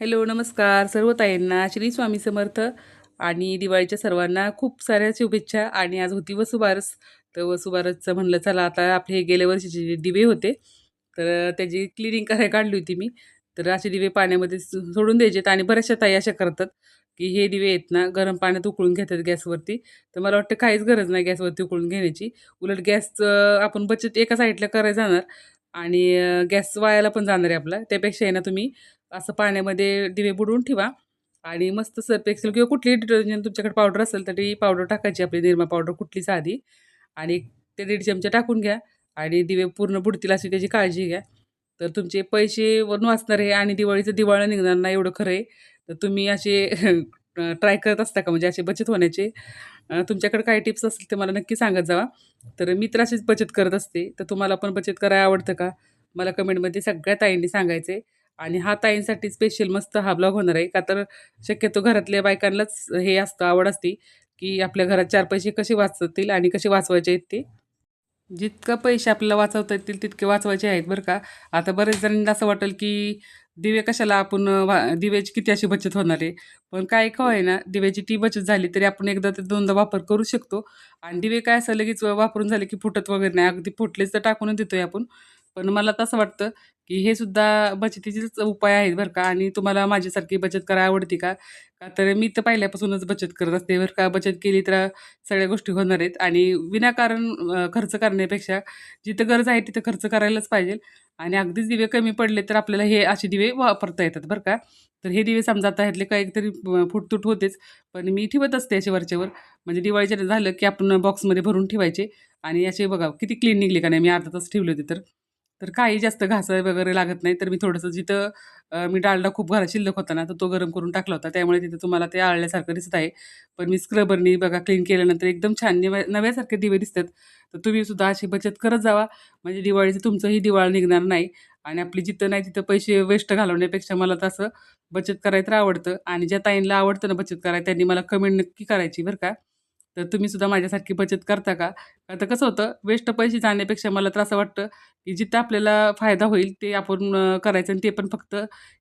Hello नमस्कार. सर्व ताईंना श्री स्वामी समर्थ आणि दिवाळीच्या सर्वांना खूप साऱ्या शुभेच्छा आणि आज होती वसुबारस. तर वसुबारसचं म्हणलं चला आता आपले हे गेल्या वर्षीचे जे दिवे होते तर त्याची क्लिनिंग करायला काढली होती मी. तर असे दिवे पाण्यामध्ये सोडून द्यायचेत आणि बऱ्याचशा ताई अशा करतात की हे दिवे आहेत ना गरम पाण्यात उकळून घेतात गॅसवरती. तर मला वाटतं काहीच गरज नाही गॅसवरती उकळून घेण्याची. उलट गॅसचं आपण बचत एका साईडला करायला जाणार आणि गॅस वायाला पण जाणार आहे आपला. त्यापेक्षा आहे ना तुम्ही असं पाण्यामध्ये दिवे बुडवून ठेवा. आणि मस्त सर्फ एक्सेल किंवा कुठलीही डिटर्जंट तुमच्याकडे पावडर असेल तर ती पावडर टाकायची आपली निर्मा पावडर कुठलीच आधी. आणि ते दीड चमचे टाकून घ्या. आणि दिवे पूर्ण बुडतील अशी त्याची काळजी घ्या. तर तुमचे पैसे वरून वाचणार आहे आणि दिवाळीचं दिवाळं निघणार नाही एवढं खरं आहे. तर तुम्ही असे ट्राय करत असता का? म्हणजे असे बचत होण्याचे? तुमच्याकडे काय टिप्स असतील ते मला नक्की सांगत जावा. तर मी तर अशीच बचत करत असते. तर तुम्हाला पण बचत करायला आवडतं का? मला कमेंटमध्ये सगळ्या ताईंनी सांगायचं आहे आणि हा ताईंसाठी स्पेशल मस्त हा ब्लॉग होणार आहे. का तर शक्यतो घरातल्या बायकांनाच हे असतं आवड असते की आपल्या घरात चार पैसे कसे वाचतील आणि कसे वाचवायचे आहेत ते. जितकं पैसे आपल्याला वाचवता येतील तितके वाचवायचे आहेत बरं का. आता बरेच जणांना असं वाटेल की दिवे कशाला आपण वा दिव्याची किती अशी बचत होणार आहे. पण काय का आहे ना दिव्याची ती बचत झाली तरी आपण एकदा ते दोनदा वापर करू शकतो. आणि दिवे काय असं लगेच वापरून झाले की फुटत वगैरे नाही. अगदी फुटलेच तर टाकूनच देतोय आपण. पण मला तसं वाटतं की हे सुद्धा बचतीचेच उपाय आहेत बरं का आणि तुम्हाला माझ्यासारखी बचत करायला आवडते का? का तर मी तर पहिल्यापासूनच बचत करत असते बरं का. बचत केली तर सगळ्या गोष्टी होणार आहेत आणि विनाकारण खर्च करण्यापेक्षा जिथं गरज आहे तिथं खर्च करायलाच पाहिजे आणि अगदीच दिवे कमी पडले तर आपल्याला हे असे दिवे वापरता येतात बरं का. तर हे दिवे समजा आता ह्यातले काहीतरी अ, फुटतूट होतेच पण मी ठेवत असते असे वरच्यावर. म्हणजे दिवाळीच्या झालं की आपण बॉक्समध्ये भरून ठेवायचे आणि असे बघा किती क्लीन निघले का नाही. मी अर्धा तास ठेवले होते तर. तर काही जास्त घास वगैरे लागत नाही. तर मी थोडंसं जिथं मी डालडा खूप घरात शिल्लक होता ना तर तो गरम करून टाकला होता. त्यामुळे तिथे तुम्हाला ते आळल्यासारखं दिसत आहे. पण मी स्क्रबरनी बघा क्लीन केल्यानंतर एकदम छान नव्या नव्यासारखे दिवे दिसतात. तर तुम्ही सुद्धा अशी बचत करत जावा. म्हणजे दिवाळीचं तुमचंही दिवाळ निघणार नाही. आणि आपली जिथं नाही तिथं पैसे वेस्ट घालवण्यापेक्षा मला तसं बचत करायला तर आवडतं. आणि ज्या ताईंना आवडतं ना बचत करायला त्यांनी मला कमेंट नक्की करायची बरं का. तर तुम्ही सुद्धा माझ्यासारखी बचत करता का? आता कसं होतं वेस्ट पैसे जाण्यापेक्षा मला तर असं वाटतं की जिथं आपल्याला फायदा होईल ते आपण करायचं आणि ते पण फक्त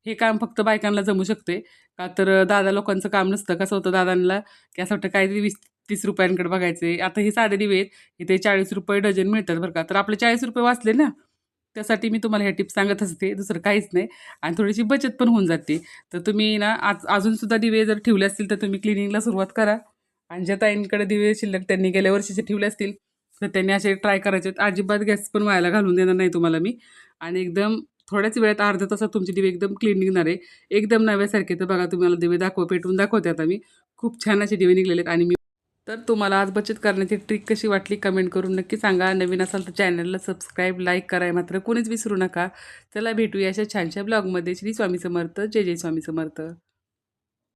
हे काम फक्त बायकांना जमू शकते. का तर दादा लोकांचं काम नसतं. कसं होतं दादांना की असं वाटतं काहीतरी वीस तीस रुपयांकडे बघायचे. आता हे साधे दिवे आहेत इथे चाळीस रुपये डझन मिळतात बरं का. तर आपले चाळीस रुपये वाचले ना त्यासाठी मी तुम्हाला ह्या टिप्स सांगत असते. दुसरं काहीच नाही. आणि थोडीशी बचत पण होऊन जाते. तर तुम्ही ना आज अजूनसुद्धा दिवे जर ठेवले असतील तर तुम्ही क्लिनिंगला सुरुवात करा. आणि ज्या ताईंकडे दिवे शिल्लक त्यांनी गेल्या वर्षीचे ठेवले असतील तर त्यांनी असे ट्राय करायचे आहेत. अजिबात गॅस पण व्हायला घालून देणार नाही तुम्हाला मी. आणि एकदम थोड्याच वेळात अर्ध्या तासात तुमचे दिवे एकदम क्लीन निघणार आहे. एकदम नव्यासारखे तर बघा तुम्हाला दिवे दाखव पेटवून दाखवते आता मी. खूप छान असे दिवे निघलेले आहेत आणि मी तर तुम्हाला आज बचत करण्याची ट्रिक कशी वाटली कमेंट करून नक्की सांगा. नवीन असाल तर चॅनलला सबस्क्राईब लाईक कराय मात्र कोणीच विसरू नका. चला भेटूया अशा छानशा ब्लॉगमध्ये श्री स्वामी समर्थ. जय जय स्वामी समर्थ.